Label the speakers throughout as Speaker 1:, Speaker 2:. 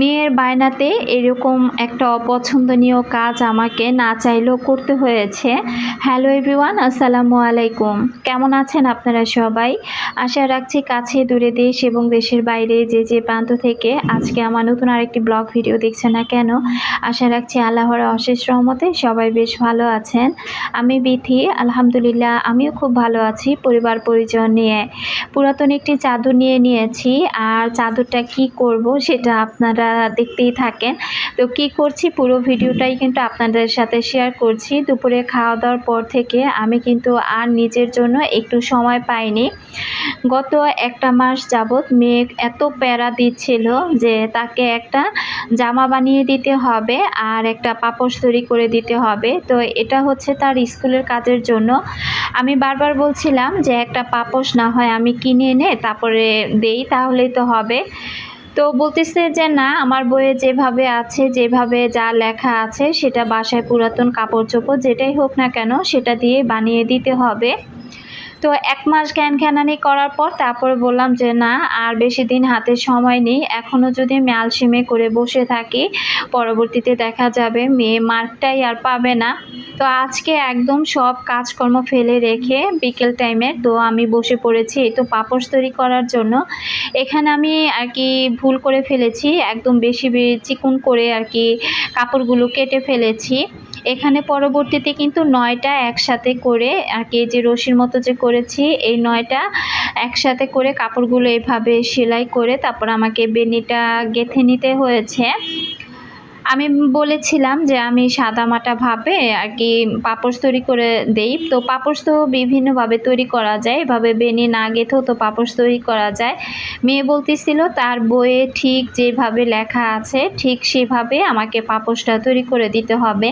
Speaker 1: মেয়ের বায়নাতে এরকম একটা অপছন্দনীয় কাজ আমাকে না চাইলেও করতে হয়েছে। হ্যালো এভরিওয়ান, আসসালামু আলাইকুম। কেমন আছেন আপনারা সবাই? আশা রাখছি কাছে, দূরে দেশ এবং দেশের বাইরে যে যে প্রান্ত থেকে আজকে আমার নতুন আরেকটি ব্লগ ভিডিও দেখছে না কেন, আশা রাখছি আল্লাহর অশেষ রহমতে সবাই বেশ ভালো আছেন। আমি বিথি, আলহামদুলিল্লাহ আমিও খুব ভালো আছি পরিবার পরিজন নিয়ে। পুরাতন একটি চাদর নিয়ে নিয়েছি, আর চাদরটা কি করব সেটা আপনারা দেখতেই থাকেন। তো কি করছি, পুরো ভিডিওটাই কিন্তু আপনাদের সাথে শেয়ার করছি। দুপুরে খাওয়া দাওয়ার পর থেকে আমি কিন্তু আর নিজের জন্য একটু সময় পাইনি। গত একটা মাস যাবৎ মেয়ে এত প্যারা দিচ্ছিল যে তাকে একটা জামা বানিয়ে দিতে হবে আর একটা পাপোশ তৈরি করে দিতে হবে। তো এটা হচ্ছে তার স্কুলের কাজের জন্য। আমি বারবার বলছিলাম যে একটা পাপোশ না হয় আমি কিনে এনে তারপরে দেই, তাহলেই তো হবে। তো বলতেছে যে, না, আমার বইয়ে যেভাবে আছে, যেভাবে যা লেখা আছে, সেটা বাসায় পুরাতন কাপড় চোপড় যেটাই হোক না কেন, সেটা দিয়ে বানিয়ে দিতে হবে। তো এক মাস জ্ঞান জ্ঞানানি করার পর তারপরে বললাম যে, না, আর বেশি দিন হাতে সময় নেই। এখনও যদি আমি আলসিমে করে বসে থাকি, পরবর্তীতে দেখা যাবে মেয়ে মার্কটাই আর পাবে না। তো আজকে একদম সব কাজকর্ম ফেলে রেখে বিকেল টাইমে তো আমি বসে পড়েছি। তো পাপড় তৈরি করার জন্য। এখানে আমি আর কি ভুল করে ফেলেছি। একদম বেশি চিকুন করে আর কি কাপড়গুলো কেটে ফেলেছি। এখানে পরবর্তীতে কিন্তু নয়টা একসাথে করে আর কি যে রশির মতো যে করেছি, এই নয়টা একসাথে করে কাপড়গুলো এভাবে সেলাই করে তারপর আমাকে বেনিটা গেঁথে নিতে হয়েছে। আমি বলেছিলাম যে আমি সাদা মাটা ভাবে আর কি পাপড় তৈরি করে দেই। তো পাপড় তো বিভিন্নভাবে তৈরি করা যায়। এভাবে বেনি না গেঁথেও তো পাপড় তৈরি করা যায়। মেয়ে বলতেছিল, তার বইয়ে ঠিক যেভাবে লেখা আছে, ঠিক সেভাবে আমাকে পাপোশটা তৈরি করে দিতে হবে।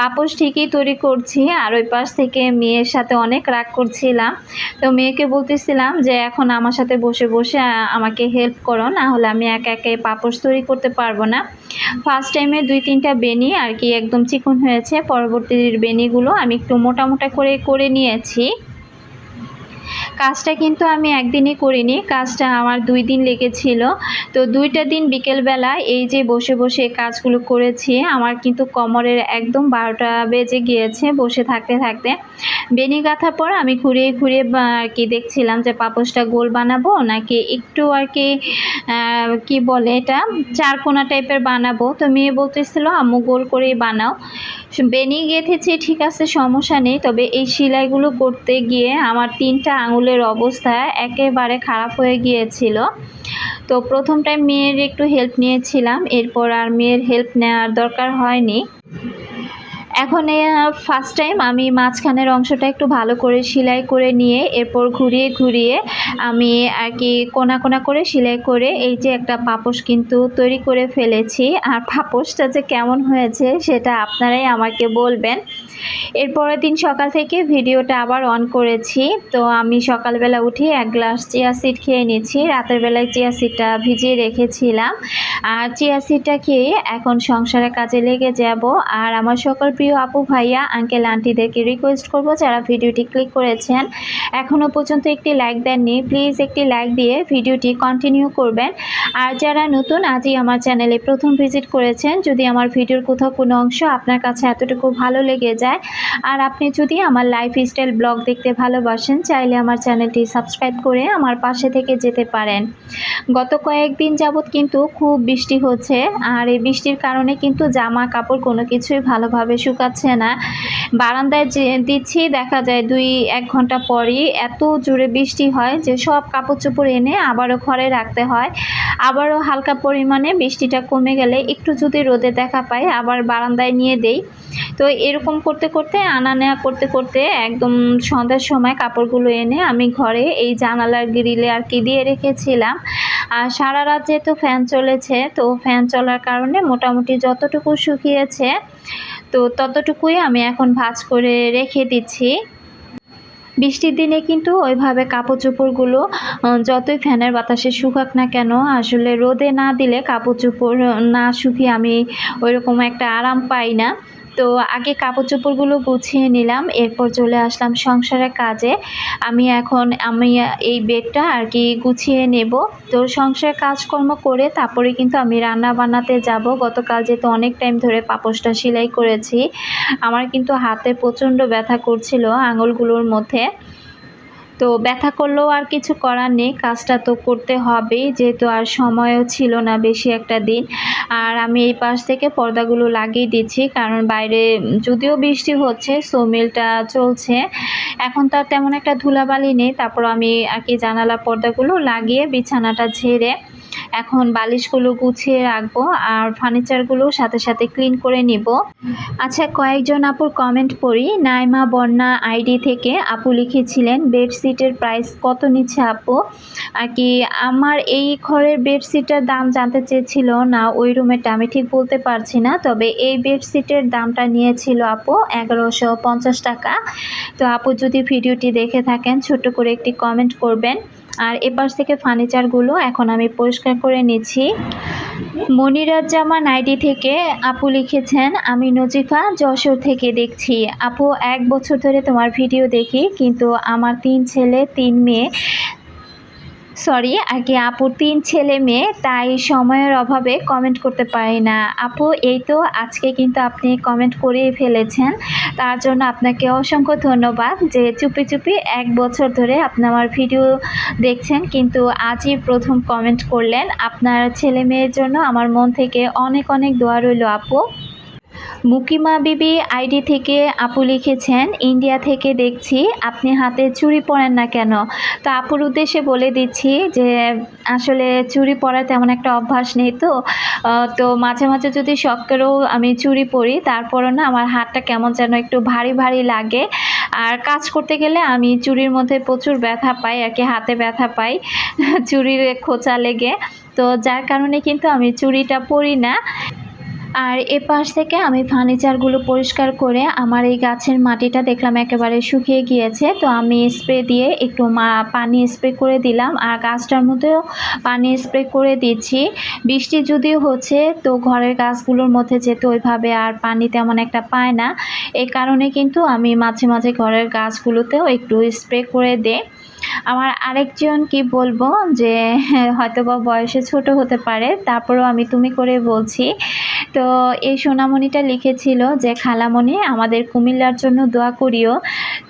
Speaker 1: পাপোশ ঠিকই তৈরি করছি, আর ওই পাশ থেকে মেয়ের সাথে অনেক রাগ করছিলাম। তো মেয়েকে বলতেছিলাম যে, এখন আমার সাথে বসে বসে আমাকে হেল্প করো, না হলে আমি একা একে পাপোশ তৈরি করতে পারব না। ফার্স্ট টাইমে দুই, তিনটা বেনি আর কি একদম চিকন হয়েছে। পরবর্তী বেনিগুলো আমি একটু মোটা মোটা করে করে নিয়েছি। কাজটা কিন্তু আমি একদিনই করিনি, কাজটা আমার দুই দিন লেগেছিল। তো দুইটা দিন বিকেলবেলা এই যে বসে বসে কাজগুলো করেছি, আমার কিন্তু কোমরের একদম বারোটা বেজে গিয়েছে বসে থাকতে থাকতে। বেনি গাঁথার পর আমি ঘুরিয়ে ঘুরিয়ে আর কি দেখছিলাম যে পাপোশটা গোল বানাবো নাকি একটু আর কি কি বলে এটা, চারকোনা টাইপের বানাবো। তো মেয়ে বলতেছিল, আম্মু গোল করেই বানাও। বেনি গেঁথেছি, ঠিক আছে, সমস্যা নেই, তবে এই সেলাইগুলো করতে গিয়ে আমার তিনটা আঙুলের অবস্থা একেবারে খারাপ হয়ে গিয়েছিল। তো প্রথম টাইম মেয়ের একটু হেল্প নিয়েছিলাম, এরপর আর মেয়ের হেল্প নেওয়ার দরকার হয়নি। এখন ফার্স্ট টাইম আমি মাঝখানের অংশটা একটু ভালো করে সেলাই করে নিয়ে, এরপর ঘুরিয়ে ঘুরিয়ে আমি আর কি কোনা কোনা করে সেলাই করে এই যে একটা পাপোশ কিন্তু তৈরি করে ফেলেছি। আর পাপোশটা যে কেমন হয়েছে সেটা আপনারাই আমাকে বলবেন। এরপরের দিন সকাল থেকে ভিডিওটা আবার অন করেছি। তো আমি সকালবেলা উঠে এক গ্লাস চিয়া সিড খেয়ে নিয়েছি। রাতের বেলায় চিয়া সিডটা ভিজিয়ে রেখেছিলাম। আর চিয়া সিডটা খেয়ে এখন সংসারে কাজে লেগে যাব। আর আমার সকল প্রিয় আপু, ভাইয়া আঙ্কেল আন্টিদেরকে রিকোয়েস্ট করব যারা ভিডিওটি ক্লিক করেছেন। এখনও পর্যন্ত একটি লাইক দেননি। প্লিজ একটি লাইক দিয়ে ভিডিওটি কন্টিনিউ করবেন। আর যারা নতুন, আজই আমার চ্যানেলে প্রথম ভিজিট করেছেন, যদি আমার ভিডিওর কোথাও কোনো অংশ আপনার কাছে এতটুকু ভালো লেগে যায় আর আপনি যদি আমার লাইফ স্টাইল ব্লগ দেখতে ভালোবাসেন, চাইলে আমার চ্যানেলটি সাবস্ক্রাইব করে আমার পাশে থেকে যেতে পারেন। গত কয়েকদিন যাবৎ কিন্তু খুব বৃষ্টি হচ্ছে, আর এই বৃষ্টির কারণে কিন্তু জামা কাপড় কোনো কিছুই ভালোভাবে শুকাচ্ছে না। বারান্দায় যে দিচ্ছি, দেখা যায় দুই, এক ঘণ্টা পরই এত জোরে বৃষ্টি হয় যে সব কাপড় চোপড় এনে আবারও ঘরে রাখতে হয়। আবারও হালকা পরিমাণে বৃষ্টিটা কমে গেলে একটু যদি রোদে দেখা পাই, আবার বারান্দায় নিয়ে দেই। তো এরকম করতে করতে করতে আনা নেওয়া করতে করতে একদম সন্ধ্যার সময় কাপড়গুলো এনে আমি ঘরে এই জানালার গ্রিলে আর কি দিয়ে রেখেছিলাম। আর সারা রাত যেহেতু ফ্যান চলেছে, তো ফ্যান চলার কারণে মোটামুটি যতটুকু শুকিয়েছে, তো ততটুকুই আমি এখন ভাজ করে রেখে দিচ্ছি। বৃষ্টির দিনে কিন্তু ওইভাবে কাপড় চোপড়গুলো যতই ফ্যানের বাতাসে শুকাক না কেন, আসলে রোদে না দিলে কাপড় চোপড় না শুকিয়ে আমি ওইরকম একটা আরাম পাই না। তো আগে কাপড় চোপড়গুলো গুছিয়ে নিলাম, এরপর চলে আসলাম সংসারের কাজে। আমি এখন, আমি এই বেডটা আর কি গুছিয়ে নেব। তো সংসারের কাজকর্ম করে তারপরে কিন্তু আমি রান্না বান্নাতে যাব। গতকাল যেহেতু অনেক টাইম ধরে পাপোশটা সেলাই করেছি, আমার কিন্তু হাতে প্রচণ্ড ব্যথা করছিল আঙুলগুলোর মধ্যে। তো ব্যথা করলেও আর কিছু করার নেই, কাজটা তো করতে হবেই যেহেতু আর সময়ও ছিল না বেশি একটা দিন। আর আমি এই পাশ থেকে পর্দাগুলো লাগিয়ে দিচ্ছি, কারণ বাইরে যদিও বৃষ্টি হচ্ছে সো মিলটা চলছে। এখন তার তেমন একটা ধুলাবালি নেই তারপর আমি আর কি জানালা পর্দাগুলো লাগিয়ে বিছানাটা ঝেড়ে এখন বালিশগুলো গুছিয়ে রাখব আর ফার্নিচারগুলো সাথে সাথে ক্লিন করে নিব। আচ্ছা কয়েকজন আপুর কমেন্ট পড়ি। নাইমা, বন্যা, আইডি থেকে আপু লিখেছিলেন, বেডশিটের প্রাইস কত নিচ্ছে আপু? আর কি, আমার এই ঘরের বেডশিটের দাম জানতে চেয়েছিল। না, ওই রুমেরটা আমি ঠিক বলতে পারছি না। তবে এই বেডশিটের দামটা নিয়েছিল আপু এগারোশো পঞ্চাশ টাকা। তো আপু, যদি ভিডিওটি দেখে থাকেন, ছোট্ট করে একটি কমেন্ট করবেন। আর এপাশ থেকে ফার্নিচারগুলো এখন আমি পরিষ্কার করে নিচ্ছি। মনিরাজ জামান আইডি থেকে আপু লিখেছেন, আমি নজিফা যশোর থেকে দেখছি। আপু, এক বছর ধরে তোমার ভিডিও দেখি, কিন্তু আমার তিন ছেলে, তিন মেয়ে সরি আর কি আপুর তিন ছেলে মেয়ে, তাই সময়ের অভাবে কমেন্ট করতে পারি না। আপু, এই তো আজকে কিন্তু আপনি কমেন্ট করেই ফেলেছেন। তার জন্য আপনাকে অসংখ্য ধন্যবাদ যে চুপি চুপি এক বছর ধরে আপনি আমার ভিডিও দেখছেন, কিন্তু আজই প্রথম কমেন্ট করলেন। আপনার ছেলে মেয়ের জন্য আমার মন থেকে অনেক অনেক দোয়া রইল, আপু। মুকিমা বিবি আইডি থেকে আপু লিখেছেন, ইন্ডিয়া থেকে দেখছি আপনি হাতে চুরি পরেন না কেন? তো আপুর উদ্দেশ্যে বলে দিচ্ছি যে, আসলে চুরি পরার তেমন একটা অভ্যাস নেই তো। তো মাঝে মাঝে যদি শখ করেও আমি চুড়ি পরি, তারপরও না আমার হাতটা কেমন যেন একটু ভারী ভারী লাগে। আর কাজ করতে গেলে আমি চুড়ির মধ্যে প্রচুর ব্যথা পাই, আর কি হাতে ব্যথা পাই চুরির খোঁচা লেগে। তো যার কারণে কিন্তু আমি চুড়িটা পরি না। আর এ পাশ থেকে আমি ফার্নিচারগুলো পরিষ্কার করে আমার এই গাছের মাটিটা দেখলাম একেবারে শুকিয়ে গিয়েছে। তো আমি স্প্রে দিয়ে একটু পানি স্প্রে করে দিলাম। আর গাছটার মধ্যেও পানি স্প্রে করে দিচ্ছি। বৃষ্টি যদিও হচ্ছে, তো ঘরের গাছগুলোর মধ্যে যেতে ওইভাবে আর পানি তেমন একটা পায় না এই কারণে কিন্তু আমি মাঝে মাঝে ঘরের গাছগুলোতেও একটু স্প্রে করে দেই। আমার আরেকজন কি বলব যে হয়তো বা বয়সে ছোট হতে পারে, তারপরেও আমি তুমি করে বলছি। তো এই সোনামণিটা লিখেছিল যে, খালামণি, আমাদের কুমিল্লার জন্য দোয়া করিও।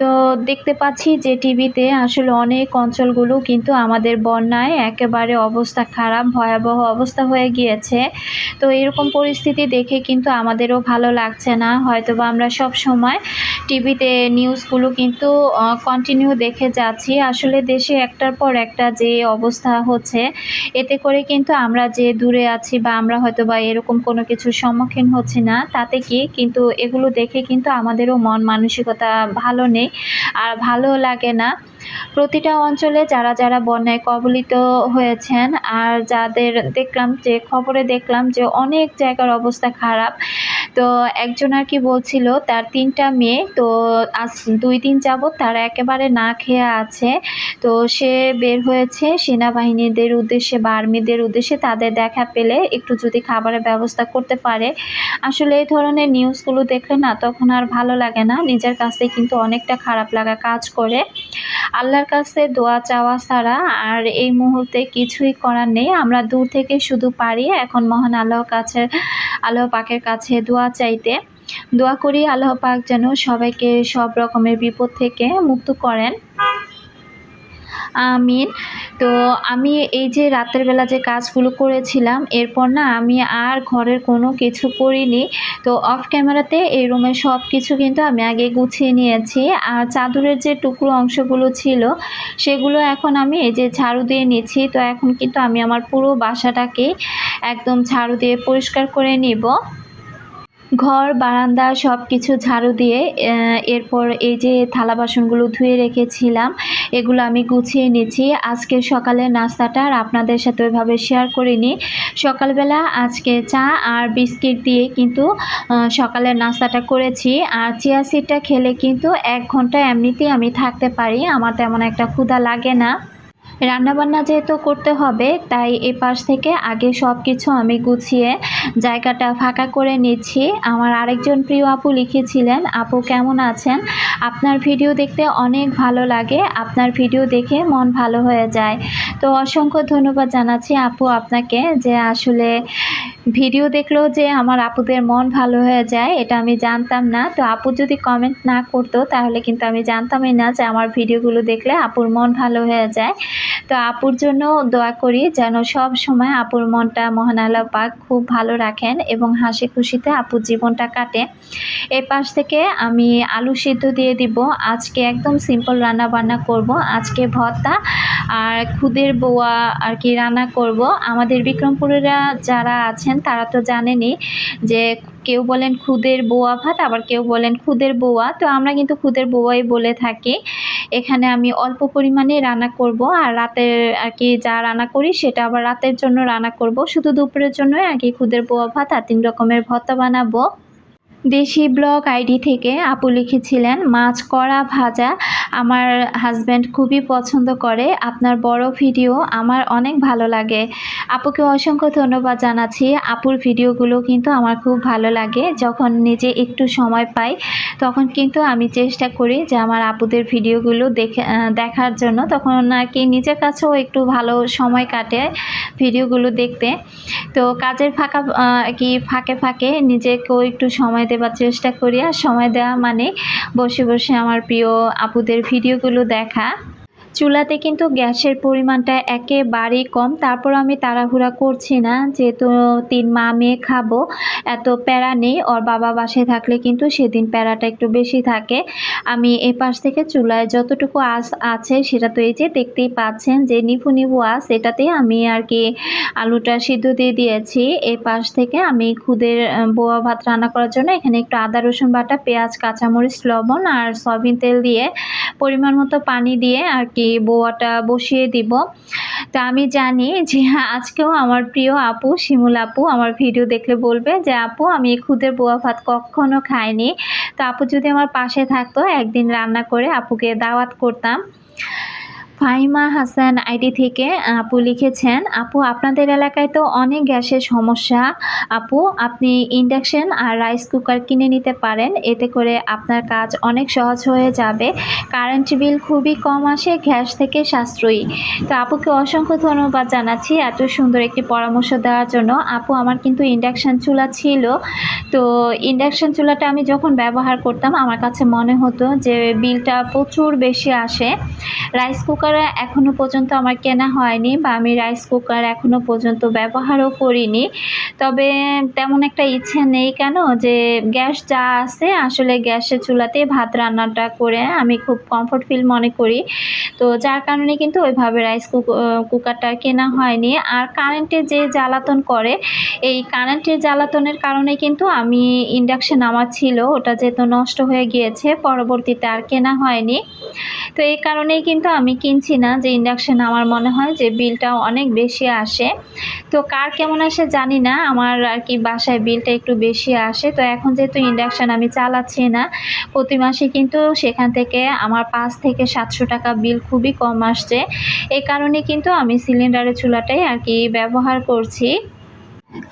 Speaker 1: তো দেখতে পাচ্ছি যে, টিভিতে আসলে অনেক অঞ্চলগুলো কিন্তু আমাদের বন্যায় একেবারে অবস্থা খারাপ, ভয়াবহ অবস্থা হয়ে গিয়েছে। তো এরকম পরিস্থিতি দেখে কিন্তু আমাদেরও ভালো লাগছে না। হয়তো বা আমরা সব সময় টিভিতে নিউজগুলো কিন্তু কন্টিনিউ দেখে যাচ্ছি। আসলে দেশে একটার পর একটা যে অবস্থা হচ্ছে, এতে করে কিন্তু আমরা যে দূরে আছি বা আমরা হয়তো বা এরকম কোনো কিছুর সম্মুখীন হচ্ছি না, তাতে কি কিন্তু এগুলো দেখে কিন্তু আমাদেরও মন মানসিকতা ভালো নেই। আর ভালো লাগে না। প্রতিটা অঞ্চলে যারা যারা বন্যায় কবলিত হয়েছেন আর যাদের দেখলাম যে, খবরে দেখলাম যে অনেক জায়গার অবস্থা খারাপ। তো একজন আর কি বলছিল, তার তিনটা মেয়ে, তো আজ দুই দিন যাবৎ তারা একেবারে না খেয়ে আছে। তো সে বের হয়েছে সেনাবাহিনীদের উদ্দেশ্যে বা আর্মিদের উদ্দেশ্যে। তাদের দেখা পেলে একটু যদি খাবারের ব্যবস্থা করতে পারে। আসলে এই ধরনের নিউজগুলো দেখলে না তখন আর ভালো লাগে না। নিজের কাছে কিন্তু অনেকটা খারাপ লাগা কাজ করে। আল্লাহর কাছে দোয়া চাওয়া ছাড়া আর এই মুহূর্তে কিছুই করার নেই। আমরা দূর থেকে শুধু পারি এখন মহান আল্লাহর কাছে, আল্লাহ পাকের কাছে দোয়া চাইতে। দোয়া করি আল্লাহ পাক যেন সবাইকে সব রকমের বিপদ থেকে মুক্ত করেন। আমিন। তো আমি এই যে রাতের বেলা যে কাজগুলো করেছিলাম, এরপর না আমি আর ঘরের কোনো কিছু করিনি। তো অফ ক্যামেরাতে এই রুমের সব কিছু কিন্তু আমি আগে গুছিয়ে নিয়েছি। আর চাদরের যে টুকরো অংশগুলো ছিল, সেগুলো এখন আমি এই যে ঝাড়ু দিয়ে নিচ্ছি। তো এখন কিন্তু আমি আমার পুরো বাসাটাকে একদম ঝাড়ু দিয়ে পরিষ্কার করে নিব। ঘর, বারান্দা সব কিছু ঝাড়ু দিয়ে এরপর এই যে থালা বাসনগুলো ধুয়ে রেখেছিলাম, এগুলো আমি গুছিয়ে নিচ্ছি। আজকে সকালে নাস্তাটা আর আপনাদের সাথে ওইভাবে শেয়ার করিনি। সকালবেলা আজকে চা আর বিস্কিট দিয়ে কিন্তু সকালের নাস্তাটা করেছি। আর চিয়া সিডটা খেলে কিন্তু এক ঘণ্টা এমনিতেই আমি থাকতে পারি। আমার তেমন একটা ক্ষুধা লাগে না। রান্নাবান্না যেহেতু করতে হবে, তাই এ পাশ থেকে আগে সব কিছু আমি গুছিয়ে জায়গাটা ফাঁকা করে নিচ্ছি। আমার আরেকজন প্রিয় আপু লিখেছিলেন, আপু কেমন আছেন? আপনার ভিডিও দেখতে অনেক ভালো লাগে, আপনার ভিডিও দেখে মন ভালো হয়ে যায়। তো অসংখ্য ধন্যবাদ জানাচ্ছি আপু আপনাকে যে আসলে ভিডিও দেখলেও যে আমার আপুদের মন ভালো হয়ে যায়, এটা আমি জানতাম না। তো আপু যদি কমেন্ট না করতো, তাহলে কিন্তু আমি জানতামই না যে আমার ভিডিওগুলো দেখলে আপুর মন ভালো হয়ে যায়। তো আপুর জন্য দোয়া করি যেন সব সময় আপুর মনটা মহান আল্লাহ পাক খুব ভালো রাখেন এবং হাসি খুশিতে আপুর জীবনটা কাটে। এ পাশ থেকে আমি আলু সিদ্ধ দিয়ে দিব। আজকে একদম সিম্পল রান্না বান্না করব। আজকে ভর্তা আর খুদের বোয়া আর কি রান্না করব। আমাদের বিক্রমপুরেরা যারা আছেন, তারা তো জানেনই যে কেউ বলেন খুদের বোয়া ভাত, আবার কেউ বলেন খুদের বোয়া। তো আমরা কিন্তু খুদের বোয়াই বলে থাকি। এখানে আমি অল্প পরিমাণে রান্না করব আর রাতের আর কি যা রান্না করি, সেটা আবার রাতের জন্য রান্না করব। শুধু দুপুরের জন্য আর কি খুদের বোয়া ভাত আর তিন রকমের ভর্তা বানাবো। দেশি ব্লগ আইডি থেকে আপু লিখেছিলেন, মাছ কড়া ভাজা আমার হাজব্যান্ড খুবই পছন্দ করে। আপনার বড় ভিডিও আমার অনেক ভালো লাগে। আপুকে অসংখ্য ধন্যবাদ জানাচ্ছি। আপুর ভিডিওগুলো কিন্তু আমার খুব ভালো লাগে। যখন নিজে একটু সময় পাই, তখন কিন্তু আমি চেষ্টা করি যে আমার আপুদের ভিডিওগুলো দেখে দেখার জন্য। তখন আর কি নিজের কাছেও একটু ভালো সময় কাটে ভিডিওগুলো দেখতে। তো কাজের ফাঁকা কি ফাঁকে ফাঁকে নিজেকেও একটু সময় দেওয়ার চেষ্টা করি আর সময় দেওয়া মানে বসে বসে আমার প্রিয় আপুদের ভিডিওগুলো দেখা। চুলাতে কিন্তু গ্যাসের পরিমাণটা একেবারেই কম। তারপর আমি তাড়াহুড়া করছি না, যেহেতু তিন মা মেয়ে খাব, এত প্যারা নেই। ওর বাবা বাসায় থাকলে কিন্তু সেদিন প্যারাটা একটু বেশি থাকে। আমি এ পাশ থেকে চুলায় যতটুকু আস আছে, সেটা তো এই যে দেখতেই পাচ্ছেন যে নিভু নিভু আস এটাতে আমি আর কি আলুটা সিদ্ধ দিয়ে দিয়েছি। এই পাশ থেকে আমি খুদের বোয়া ভাত রান্না করার জন্য এখানে একটু আদা, রসুন বাটা, পেঁয়াজ, কাঁচামরিচ, লবণ আর সয়াবিন তেল দিয়ে পরিমাণ মতো পানি দিয়ে আর কি বোয়াটা বসিয়ে দিব। তো আমি জানি যে আজকেও আমার প্রিয় আপু, শিমুল আপু আমার ভিডিও দেখলে বলবে যে, আপু, আমি খুদের বোয়া ভাত কখনো খাইনি। তো আপু যদি আমার পাশে থাকতো, একদিন রান্না করে আপুকে দাওয়াত করতাম। ফাহিমা হাসান আইডি থেকে আপু লিখেছেন, আপু, আপনাদের এলাকায় তো অনেক গ্যাসের সমস্যা। আপু, আপনি ইন্ডাকশন আর রাইস কুকার কিনে নিতে পারেন। এতে করে আপনার কাজ অনেক সহজ হয়ে যাবে। কারেন্ট বিল খুবই কম আসে, গ্যাস থেকে সাশ্রয়ী। তো আপুকে অসংখ্য ধন্যবাদ জানাচ্ছি এত সুন্দর একটি পরামর্শ দেওয়ার জন্য। আপু, আমার কিন্তু ইন্ডাকশান চুলা ছিল। তো ইন্ডাকশান চুলাটা আমি যখন ব্যবহার করতাম, আমার কাছে মনে হতো যে বিলটা প্রচুর বেশি আসে। রাইস কুকার কুকার এখনও পর্যন্ত আমার কেনা হয়নি বা আমি রাইস কুকার এখনও পর্যন্ত ব্যবহারও করিনি। তবে তেমন একটা ইচ্ছে নেই কেন? যে গ্যাস যা আছে, আসলে গ্যাসের চুলাতে ভাত রান্নাটা করে আমি খুব কমফোর্ট ফিল মনে করি। তো যার কারণে কিন্তু ওইভাবে রাইস কুকারটা কেনা হয়নি। আর কারেন্টে যে জ্বালাতন করে, এই কারেন্টের জ্বালাতনের কারণে কিন্তু আমি ইন্ডাকশান আমার ছিল, ওটা যেহেতু নষ্ট হয়ে গিয়েছে, পরবর্তীতে আর কেনা হয়নি। তো এই কারণেই কিন্তু আমি কিনছি না যে ইন্ডাকশান আমার মনে হয় যে বিলটা অনেক বেশি আসে। তো কার কেমন আসে জানি না, আমার আর কি বাসায় বিলটা একটু বেশি আসে। তো এখন যেহেতু ইন্ডাকশান আমি চালাচ্ছি না, প্রতি মাসে কিন্তু সেখান থেকে আমার পাঁচ থেকে সাতশো টাকা বিল খুবই কম আসছে। এ কারণে কিন্তু আমি সিলিন্ডারের চুলাটাই আর কি ব্যবহার করছি।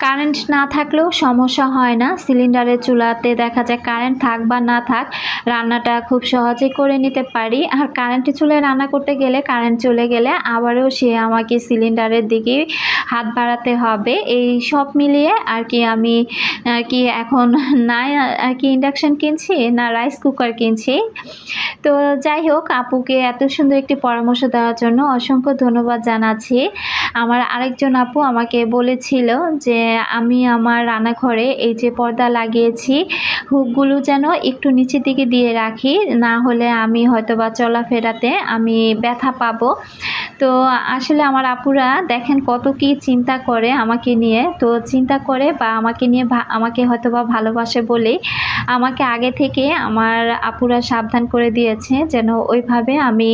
Speaker 1: কারেন্ট না থাকলেও সমস্যা হয় না। সিলিন্ডারের চুলাতে দেখা যায় কারেন্ট থাক বা না থাক, রান্নাটা খুব সহজে করে নিতে পারি। আর কারেন্টের চুলায় রান্না করতে গেলে কারেন্ট চলে গেলে আবারও সে আমাকে সিলিন্ডারের দিকে হাত বাড়াতে হবে। এই সব মিলিয়ে আর কি আমি কি এখন না আর কি ইন্ডাকশান কিনছি না রাইস কুকার কিনছি। তো যাই হোক, আপুকে এত সুন্দর একটি পরামর্শ দেওয়ার জন্য অসংখ্য ধন্যবাদ জানাচ্ছি। আমার আরেকজন আপু আমাকে বলেছিল যে আমি আমার রান্নাঘরে এই যে পর্দা লাগিয়েছি, হুকগুলো যেন একটু নিচের দিকে দিয়ে রাখি, না হলে আমি হয়তো বা চলাফেরাতে আমি ব্যথা পাবো। তো আসলে আমার আপুরা দেখেন কত কি চিন্তা করে আমাকে নিয়ে। তো চিন্তা করে বা আমাকে নিয়ে আমাকে হয়তো বা ভালোবাসে বলেই আমাকে আগে থেকে আমার আপুরা সাবধান করে দিয়েছে যেন ওইভাবে আমি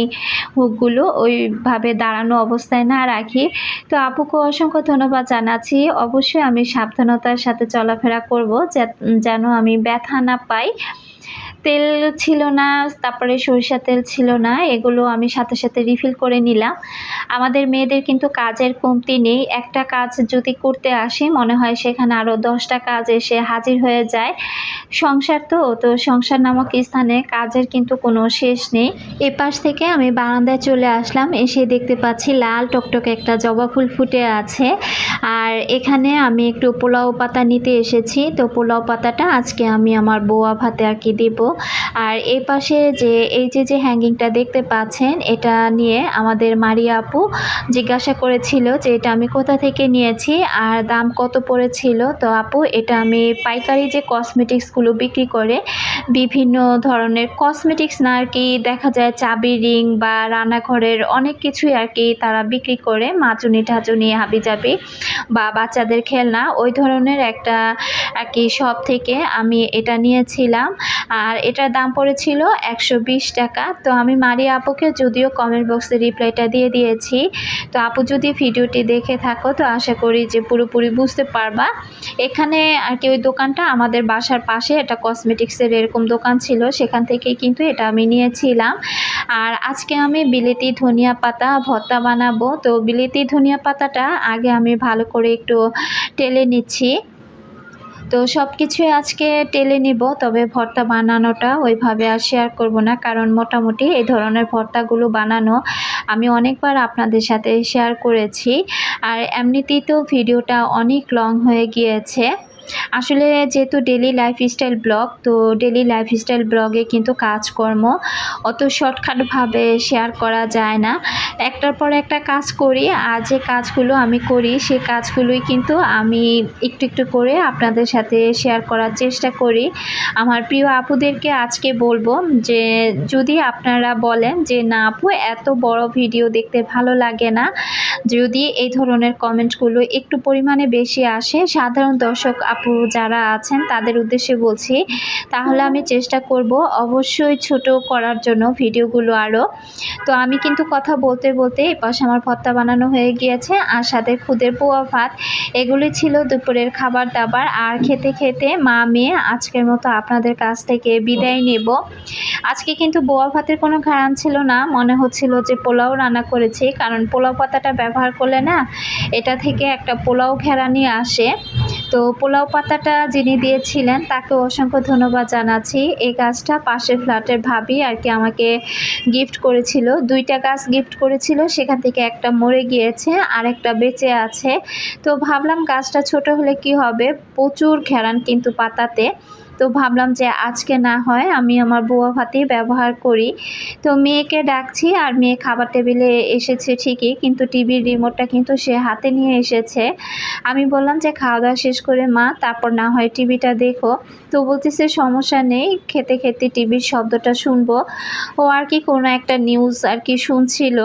Speaker 1: হুকগুলো ওইভাবে দাঁড়ানো অবস্থায় না রাখি। তো আপুকে অসংখ্য ধন্যবাদ জানাচ্ছি। অবশ্যই আমি সাবধানতার সাথে চলাফেরা করব যেন আমি ব্যথা না পাই। তেল ছিল না, তারপরে সরিষা তেল ছিল না, এগুলো আমি সাথে সাথে রিফিল করে নিলাম। আমাদের মেয়েদের কিন্তু কাজের কমতি নেই। একটা কাজ যদি করতে আসি, মনে হয় সেখানে আরও দশটা কাজ এসে হাজির হয়ে যায়। সংসার তো তো সংসার নামক স্থানে কাজের কিন্তু কোনো শেষ নেই। এপাশ থেকে আমি বারান্দায় চলে আসলাম, এসে দেখতে পাচ্ছি লাল টকটকে একটা জবা ফুল ফুটে আছে। আর এখানে আমি একটু পোলাও পাতা নিতে এসেছি। তো পোলাও পাতাটা আজকে আমি আমার বোয়া ভাতে আর কি দেব। আর এই পাশে যে, এই যে যে হ্যাঙ্গিংটা দেখতে পাচ্ছেন, এটা নিয়ে আমাদের মারিয়া আপু জিজ্ঞাসা করেছিল যে, এটা আমি কোথা থেকে নিয়েছি আর দাম কত পড়েছিল? তো আপু, এটা আমি পাইকারি যে কসমেটিক্সগুলো বিক্রি করে বিভিন্ন ধরনের কসমেটিক্স না আর কি দেখা যায় চাবি রিং বা রান্নাঘরের অনেক কিছুই আর কি তারা বিক্রি করে ঠাজুনি হাবি জাবি বা বাচ্চাদের খেলনা, ওই ধরনের একটা আর কি শপ থেকে আমি এটা নিয়েছিলাম। আর এটার দাম পড়েছিল একশো বিশ টাকা। তো আমি মারিয়া আপুকে, যদিও কমেন্ট বক্সে রিপ্লাইটা দিয়ে দিয়েছি। তো আপু যদি ভিডিওটি দেখে থাকো, তো আশা করি যে পুরোপুরি বুঝতে পারবা। এখানে আর কি ওই দোকানটা আমাদের বাসার পাশে একটা কসমেটিক্সের এরকম দোকান ছিল, সেখান থেকেই কিন্তু এটা আমি নিয়েছিলাম। আর আজকে আমি বিলেতি ধনিয়া পাতা ভর্তা বানাবো। তো বিলেতি ধনিয়া পাতাটা আগে আমি ভালো করে একটু টেলে নিচ্ছি। তো সব কিছুই আজকে টেলে নিব, তবে ভর্তা বানানোটা ওইভাবে আর শেয়ার করব না, কারণ মোটামুটি এই ধরনের ভর্তাগুলো বানানো আমি অনেকবার আপনাদের সাথে শেয়ার করেছি। আর এমনিতেই তো ভিডিওটা অনেক লং হয়ে গিয়েছে। আসলে যেহেতু ডেলি লাইফস্টাইল ব্লগ তো ডেলি লাইফস্টাইল ব্লগে কিন্তু কাজকর্ম অত শর্টকাটভাবে শেয়ার করা যায় না। একটার পর একটা কাজ করি, আর যে কাজগুলো আমি করি, সে কাজগুলোই কিন্তু আমি একটু একটু করে আপনাদের সাথে শেয়ার করার চেষ্টা করি। আমার প্রিয় আপুদেরকে আজকে বলব যে, যদি আপনারা বলেন যে, না আপু, এত বড় ভিডিও দেখতে ভালো লাগে না। যদি এই ধরনের কমেন্টগুলো একটু পরিমাণে বেশি আসে, সাধারণ দর্শক আপু যারা আছেন, তাদের উদ্দেশ্যে বলছি, তাহলে আমি চেষ্টা করব অবশ্যই ছোট করার জন্য ভিডিওগুলো আরও তো আমি কিন্তু কথা বলতে বলতে এপাশে আমার ভর্তা বানানো হয়ে গিয়েছে, আর সাথে খুদের পোয়া ভাত। এগুলি ছিল দুপুরের খাবার দাবার, আর খেতে খেতে মা মেয়ে আজকের মতো আপনাদের কাছ থেকে বিদায় নেব। আজকে কিন্তু বোয়া ভাতের কোনো ঘাড়ান ছিল না, মনে হচ্ছিল যে পোলাও রান্না করেছি, কারণ পোলাও পাতাটা ব্যবহার করলে না, এটা থেকে একটা পোলাও ঘেরানি আসে। তো পোলাও পাতাটা যিনি দিয়েছিলেন, তাকে অসংখ্য ধন্যবাদ জানাচ্ছি। এই গাছটা পাশের ফ্ল্যাটের ভাবি আর কি আমাকে গিফট করেছিল। দুইটা গাছ গিফট করেছিল, সেখান থেকে একটা মরে গিয়েছে আর একটা বেঁচে আছে। তো ভাবলাম গাছটা ছোট হলে কি হবে? প্রচুর ঘেরান কিন্তু পাতাতে। তো ভাবলাম যে আজকে না হয় আমি আমার বোয়া ভাতেই ব্যবহার করি। তো মেয়েকে ডাকছি আর মেয়ে খাবার টেবিলে এসেছে ঠিকই, কিন্তু টিভির রিমোটটা কিন্তু সে হাতে নিয়ে এসেছে। আমি বললাম যে খাওয়া দাওয়া শেষ করে মা, তারপর না হয় টিভিটা দেখো। তো বলতেছে সমস্যা নেই, খেতে খেতে টিভির শব্দটা শুনব। ও আর কি কোনো একটা নিউজ আর কি শুনছিল।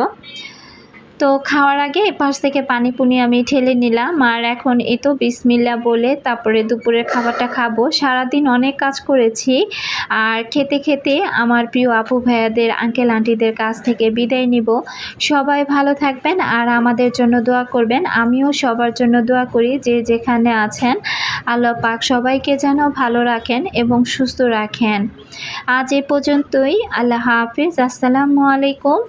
Speaker 1: তো খাওয়ার আগে এপাশ থেকে পানি পুনি আমি ঠেলে নিলাম। আর এখন এই তো বিসমিল্লা বলে তারপরে দুপুরের খাবারটা খাব। সারাদিন অনেক কাজ করেছি। আর খেতে খেতে আমার প্রিয় আপু ভাইয়াদের আঙ্কেল আন্টিদের কাছ থেকে বিদায় নিব। সবাই ভালো থাকবেন আর আমাদের জন্য দোয়া করবেন। আমিও সবার জন্য দোয়া করি যে যেখানে আছেন। আল্লাহ পাক সবাইকে যেন ভালো রাখেন এবং সুস্থ রাখেন। আজ এ পর্যন্তই। আল্লাহ হাফিজ। আসসালামু আলাইকুম।